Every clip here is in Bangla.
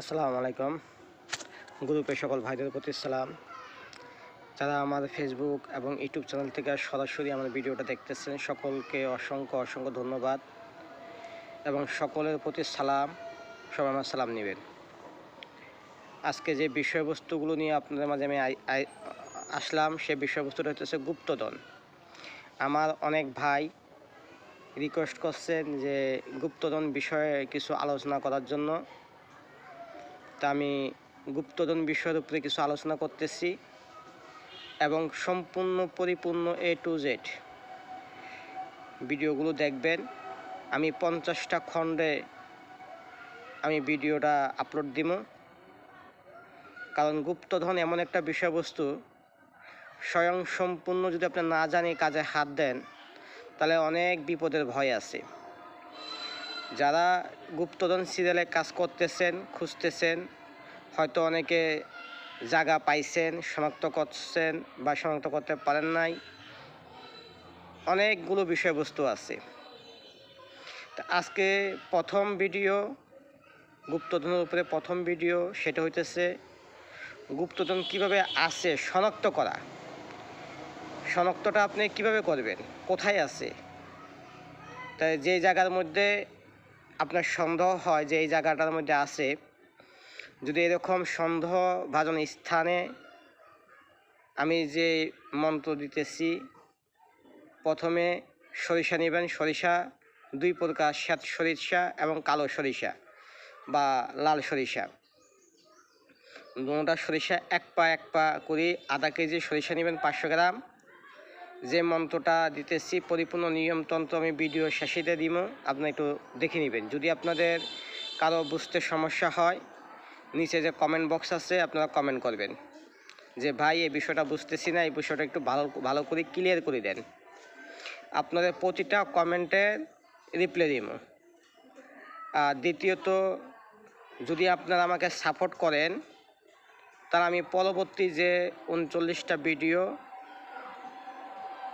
আসসালামু আলাইকুম। গ্রুপের সকল ভাইদের প্রতি সালাম। যারা আমার ফেসবুক এবং ইউটিউব চ্যানেল থেকে সরাসরি আমার ভিডিওটা দেখতেছেন, সকলকে অসংখ্য অসংখ্য ধন্যবাদ এবং সকলের প্রতি সালাম, সবাই আমার সালাম নেবেন। আজকে যে বিষয়বস্তুগুলো নিয়ে আপনাদের মাঝে আমি আসলাম, সে বিষয়বস্তুটা হচ্ছে গুপ্তধন। আমার অনেক ভাই রিকোয়েস্ট করছেন যে গুপ্তধন বিষয়ে কিছু আলোচনা করার জন্য। তা আমি গুপ্তধন বিষয়ের উপরে কিছু আলোচনা করতেছি এবং সম্পূর্ণ পরিপূর্ণ এ টু জেড ভিডিওগুলো দেখবেন। আমি পঞ্চাশটা খণ্ডে আমি ভিডিওটা আপলোড দিব। কারণ গুপ্তধন এমন একটা বিষয়বস্তু, স্বয়ং সম্পূর্ণ যদি আপনি না জানি কাজে হাত দেন, তাহলে অনেক বিপদের ভয় আছে। যারা গুপ্তধন সিরিয়ালে কাজ করতেছেন, খুঁজতেছেন, হয়তো অনেকে জায়গা পাইছেন, শনাক্ত করছেন বা শনাক্ত করতে পারেন নাই, অনেকগুলো বিষয়বস্তু আছে। আজকে প্রথম ভিডিও গুপ্তধনের উপরে প্রথম ভিডিও সেটা হইতেছে গুপ্তধন কীভাবে আছে, শনাক্ত করা। শনাক্তটা আপনি কীভাবে করবেন? কোথায় আছে? তাই যে জায়গার মধ্যে আপনার সন্দেহ হয় যে এই জায়গাটার মধ্যে আছে, যদি এরকম সন্দেহভাজন স্থানে আমি যে মন্ত্র দিতেছি, প্রথমে সরিষা নেবেন, সরিষা, দুই প্রকার শ্বেত সরিষা এবং কালো সরিষা বা লাল সরিষা। দুটা সরিষা এক পা এক পা করে আধা কেজি সরিষা নেবেন পাঁচশো গ্রাম। যে মন্ত্রটা দিতেছি, পরিপূর্ণ নিয়মতন্ত্র আমি ভিডিও শেষেতে দিব আপনি একটু দেখে নেবেন। যদি আপনাদের কারও বুঝতে সমস্যা হয়, নিচে যে কমেন্ট বক্স আছে, আপনারা কমেন্ট করবেন। যে, ভাই, এই বিষয়টা বুঝতেছি না, এই বিষয়টা একটু ভালো ভালো করে ক্লিয়ার করে দেন। আপনাদের প্রতিটা কমেন্টের রিপ্লাই দিব আর দ্বিতীয়ত, যদি আপনারা আমাকে সাপোর্ট করেন, তাহলে আমি পরবর্তী যে উনচল্লিশটা ভিডিও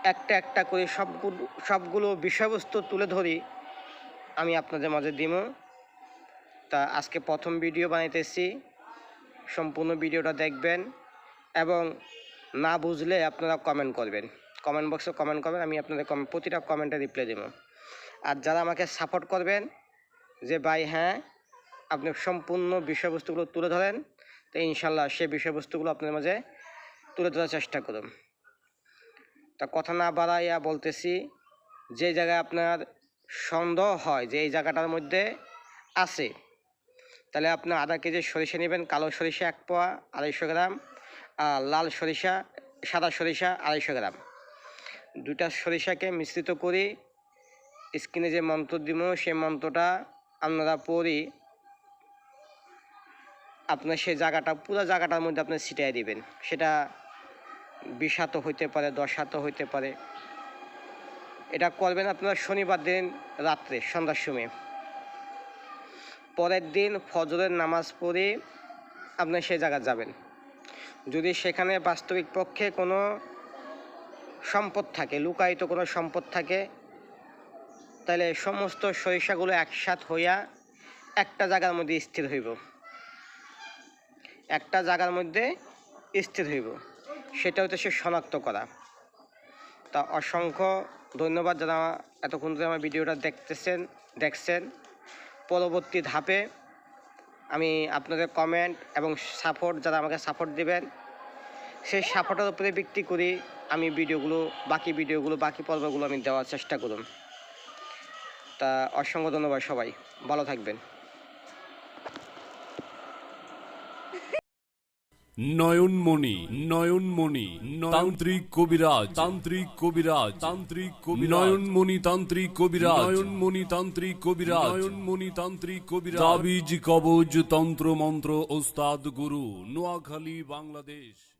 একটা একটা করে সবগুলো সবগুলো বিষয়বস্তু তুলে ধরি। আমি আপনাদের মাঝে দিব। তা আজকে প্রথম ভিডিও বানাইতেছি। সম্পূর্ণ ভিডিওটা দেখবেন এবং না বুঝলে আপনারা কমেন্ট করবেন। কমেন্ট বক্সে কমেন্ট করবেন, আমি আপনাদের প্রতিটা কমেন্টে রিপ্লাই দেবো। আর যারা আমাকে সাপোর্ট করবেন, যে ভাই হ্যাঁ আপনি সম্পূর্ণ বিষয়বস্তুগুলো তুলে ধরেন, তো ইনশাল্লাহ সেই বিষয়বস্তুগুলো আপনাদের মাঝে তুলে ধরার চেষ্টা করুন। তা কথা না বাড়াইয়া বলতেছি, যে জায়গায় আপনার সন্দেহ হয়, যে এই জায়গাটার মধ্যে আছে, তাহলে আপনি আধা কেজি সরিষা নেবেন, কালো সরিষা এক পোয়া আড়াইশো গ্রাম, আর লাল সরিষা, সাদা সরিষা আড়াইশো গ্রাম। দুটা সরিষাকে মিশ্রিত করি স্কিনে যে মন্ত্র দিব, সেই মন্ত্রটা আপনারা পড়ি আপনার সেই জায়গাটা, পুরো জায়গাটার মধ্যে আপনি ছিটাই দিবেন। সেটা হাতও হইতে পারে দশাত হইতে পারে। এটা করবেন আপনারা শনিবার দিন রাত্রে, সন্ধ্যার সময়। পরের দিন ফজরের নামাজ পড়ে আপনি সেই জায়গা যাবেন। যদি সেখানে বাস্তবিক পক্ষে কোনো সম্পদ থাকে, লুকায়িত কোনো সম্পদ থাকে, তাহলে সমস্ত সরিষাগুলো একসাথ হইয়া একটা জায়গার মধ্যে স্থির হইব। একটা জায়গার মধ্যে স্থির হইব। সেটা হচ্ছে শনাক্ত করা। তা অসংখ্য ধন্যবাদ যারা এতক্ষণ ধরে আমার ভিডিওটা দেখতেছেন, দেখছেন। পরবর্তী ধাপে আমি আপনাদের কমেন্ট এবং সাপোর্ট যারা আমাকে সাপোর্ট দিবেন, সেই সাপোর্টের উপরে ভিত্তি করি আমি ভিডিওগুলো, বাকি ভিডিওগুলো, বাকি পর্বগুলো আমি দেওয়ার চেষ্টা করুন। তা অসংখ্য ধন্যবাদ সবাই। ভালো থাকবেন। নয়নমণি নয়নমণি তান্ত্রিক কবিরাজ তান্ত্রিক কবিরাজ তান্ত্রিক কবি নয়নমণি তান্ত্রিক কবিরাজ। নয়নমণি তান্ত্রিক কবিরাজ। নয়নমণি তান্ত্রিক কবিরাজ। তাবিজ কবজ তন্ত্র মন্ত্র ওস্তাদ গুরু নোয়াখালী বাংলাদেশ।